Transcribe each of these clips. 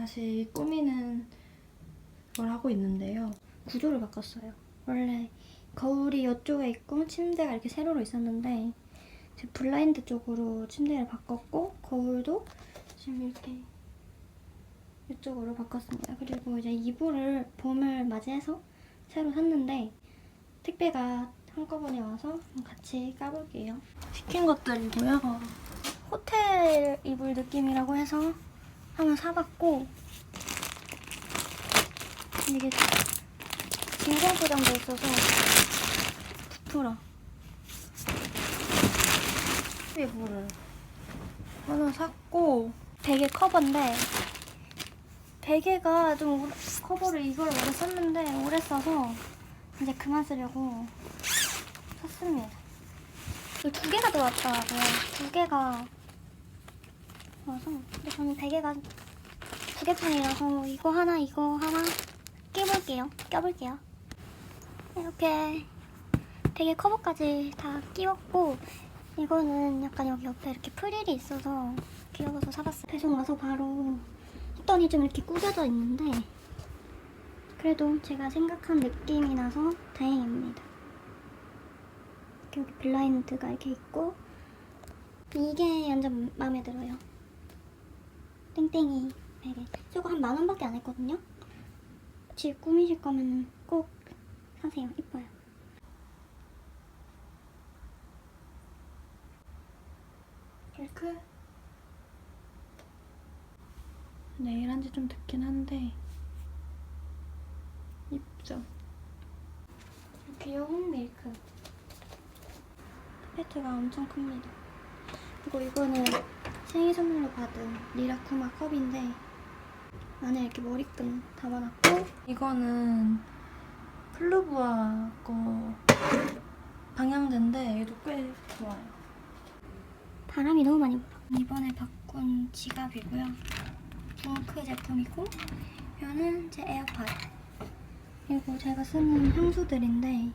다시 꾸미는 걸 하고 있는데요. 구조를 바꿨어요. 원래 거울이 이쪽에 있고 침대가 이렇게 세로로 있었는데 블라인드 쪽으로 침대를 바꿨고 거울도 지금 이렇게 이쪽으로 바꿨습니다. 그리고 이제 이불을 봄을 맞이해서 새로 샀는데 택배가 한꺼번에 와서 같이 까볼게요. 시킨 것들이고요. 호텔 이불 느낌이라고 해서 한번 사봤고 이게 진공 포장돼 있어서 부풀어. 이불을 하나 샀고 베개 커버인데 베개가 좀 오래- 커버를 이걸 오래 썼는데 오래 써서 이제 그만 쓰려고 샀습니다. 이두 개가 들어왔더라고요. 두 개가 와서 근데 저는 베개가 두 개뿐이라서 이거 하나 이거 하나 끼볼게요. 껴볼게요. 이렇게 베개 커버까지 다 끼웠고 이거는 약간 여기 옆에 이렇게 프릴이 있어서 귀여워서 사봤어요. 배송 와서 바로 했더니 좀 이렇게 구겨져 있는데 그래도 제가 생각한 느낌이 나서 다행입니다. 여기 블라인드가 이렇게 있고 이게 완전 마음에 들어요. 땡땡이 베개. 저거 한 만 원밖에 안 했거든요. 집 꾸미실 거면 꼭 사세요. 이뻐요. 밀크 네일 한 지 좀 됐긴 한데 이쁘죠? 귀여운 밀크. 페트가 엄청 큽니다. 그리고 이거는 생일 선물로 받은 리라쿠마 컵인데 안에 이렇게 머리끈 담아놨고 이거는 플루브아 거 방향제인데 얘도 꽤 좋아요. 바람이 너무 많이 불어. 이번에 바꾼 지갑이고요. 뭉크 제품이고 이거는 제 에어팟. 그리고 제가 쓰는 향수들인데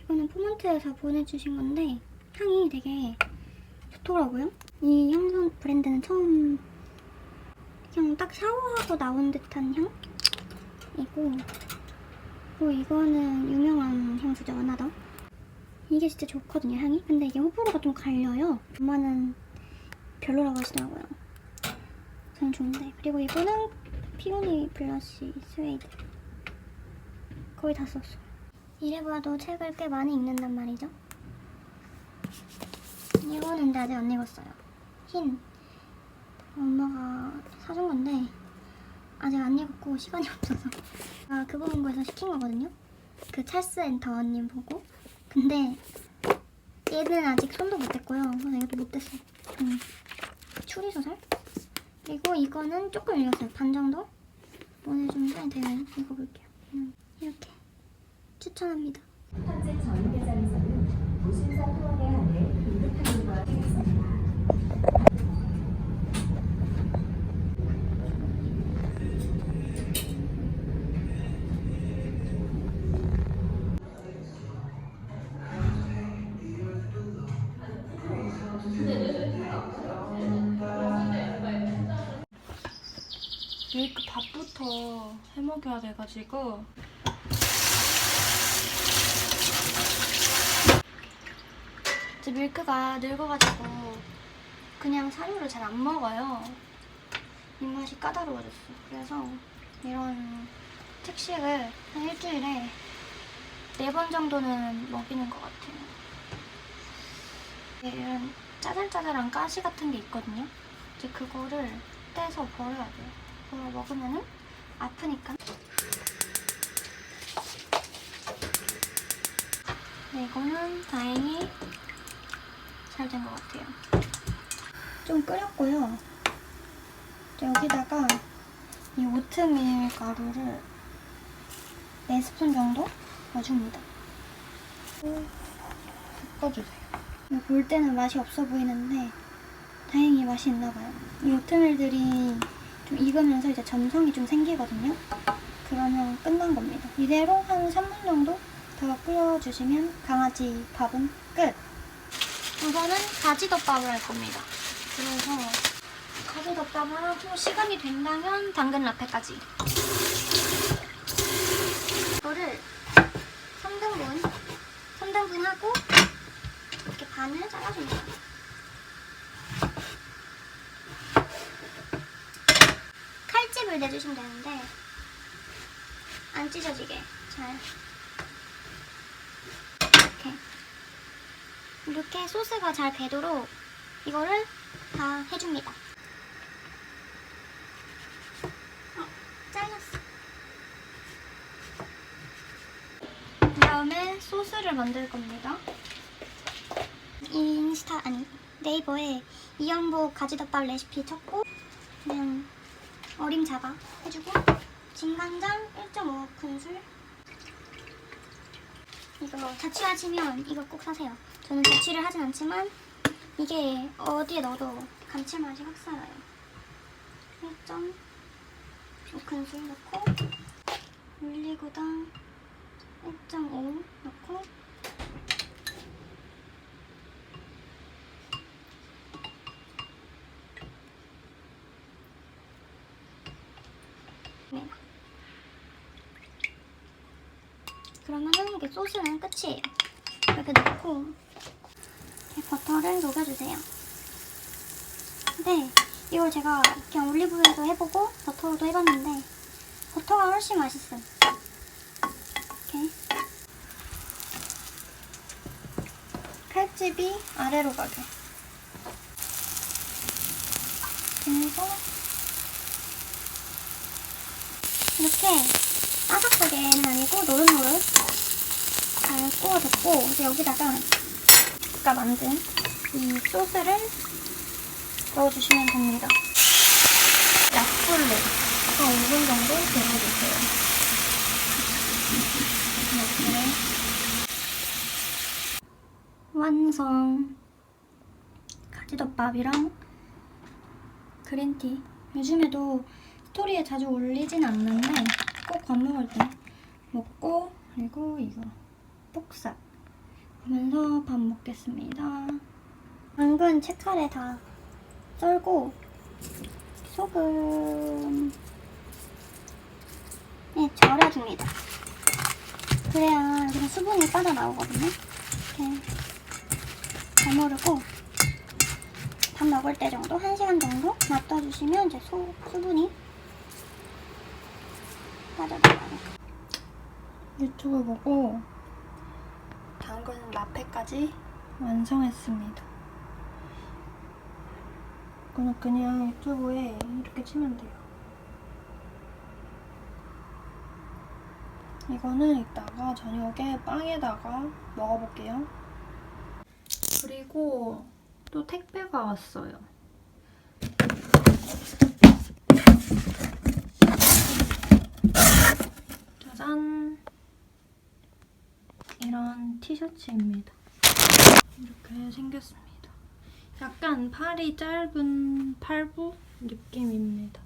이거는 포먼트에서 보내주신 건데 향이 되게 좋더라고요. 이 향수 브랜드는 처음 그냥 딱 샤워하고 나온 듯한 향이고 그리고 이거는 유명한 향수죠 아나더. 이게 진짜 좋거든요 향이. 근데 이게 호불호가 좀 갈려요. 엄마는 별로라고 하시더라고요. 저는 좋은데. 그리고 이거는 피오니 블러쉬 스웨이드. 거의 다 썼어요. 이래봐도 책을 꽤 많이 읽는단 말이죠. 이거는 아직 안 읽었어요 흰 엄마가 사준 건데 아직 안 읽었고 시간이 없어서. 아 그거 본거에서 시킨 거거든요. 그 찰스 앤 더님 보고. 근데 얘는 아직 손도 못 댔고요. 이것도 못 댔어요. 음. 추리소설? 그리고 이거는 조금 읽었어요. 반 정도? 오늘 좀 시간이 되나요? 읽어볼게요. 음, 이렇게 추천합니다. 현재 저희 매장에서는 무신사 투어에 한해 긴급항공과 있습니다. 메이크 밥부터 해먹여야 돼가지고 제 밀크가 늙어가지고 그냥 사료를 잘 안 먹어요. 입맛이 까다로워졌어. 그래서 이런 특식을 한 일주일에 네 번 정도는 먹이는 것 같아요. 이런 짜잘짜잘한 가시 같은 게 있거든요. 이제 그거를 떼서 버려야 돼요. 그거 먹으면은 아프니까. 네, 이거는 다행히 잘 된 것 같아요. 좀 끓였고요. 여기다가 이 오트밀 가루를 4스푼 정도 넣어줍니다. 섞어주세요. 볼 때는 맛이 없어 보이는데 다행히 맛이 있나 봐요. 이 오트밀들이 좀 익으면서 이제 점성이 좀 생기거든요. 그러면 끝난 겁니다. 이대로 한 3분 정도 더 끓여주시면 강아지 밥은 끝. 이거는 가지덮밥을 할 겁니다. 그래서 가지덮밥을 하고 시간이 된다면 당근 라페까지. 이거를 3등분, 3등분 하고 이렇게 반을 잘라줍니다. 칼집을 내주시면 되는데 안 찢어지게 잘 이렇게 이렇게 소스가 잘 배도록 이거를 다 해줍니다. 어, 잘렸어. 그 다음에 소스를 만들 겁니다. 인스타 아니 네이버에 이연복 가지덮밥 레시피 쳤고 그냥 어림 잡아 해주고 진간장 1.5큰술 이거 자취하시면 이거 꼭 사세요. 저는 자취를 하진 않지만 이게 어디에 넣어도 감칠맛이 확 살아요. 1.5큰술 넣고 올리고당 1.5 넣고 네. 이게 소스는 끝이에요. 이렇게 넣고 버터를 녹여주세요. 근데 이걸 제가 그냥 올리브유에도 해보고 버터로도 해봤는데 버터가 훨씬 맛있어요. 이렇게 칼집이 아래로 가게. 그래서 이렇게 바삭하게는 아니고 노릇노릇 잘 구워줬고 이제 여기다가 아까 만든 이 소스를 넣어주시면 됩니다. 약불로 한 5분 정도 데워주세요. 이렇게 완성 가지덮밥이랑 그린티 요즘에도 스토리에 자주 올리진 않는데 꼭 밥 먹을 때 먹고 그리고 이거 폭삭. 하면서 밥 먹겠습니다. 당근 채칼에 다 썰고 소금. 네 절여줍니다. 그래야 여기서 수분이 빠져나오거든요. 이렇게 버무르고 밥 먹을 때 정도 1시간 정도 놔둬주시면 이제 소, 수분이 빠져나가요. 유튜브 보고 당근 라페까지 완성했습니다. 이거는 그냥 유튜브에 이렇게 치면 돼요. 이거는 이따가 저녁에 빵에다가 먹어볼게요. 그리고 또 택배가 왔어요. 짜잔! 이런 티셔츠입니다. 이렇게 생겼습니다. 약간 팔이 짧은 팔부 느낌입니다.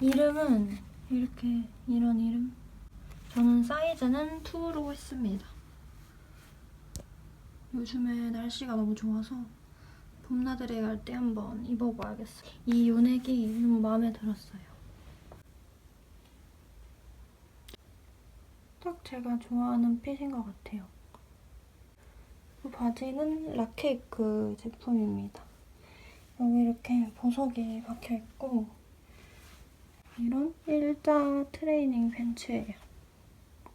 이름은 이렇게 이런 이름. 저는 사이즈는 2로 했습니다. 요즘에 날씨가 너무 좋아서 봄나들이 갈 때 한번 입어봐야겠어요. 이 요넥이 너무 마음에 들었어요. 딱 제가 좋아하는 핏인 것 같아요. 이 바지는 라케이크 제품입니다. 여기 이렇게 보석이 박혀있고 이런 일자 트레이닝 팬츠예요.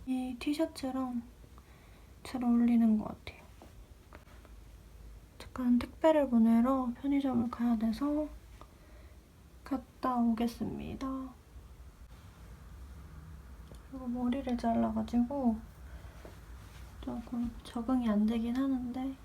이 티셔츠랑 잘 어울리는 것 같아요. 잠깐 택배를 보내러 편의점을 가야 돼서 갔다 오겠습니다. 그리고 머리를 잘라가지고 조금 적응이 안 되긴 하는데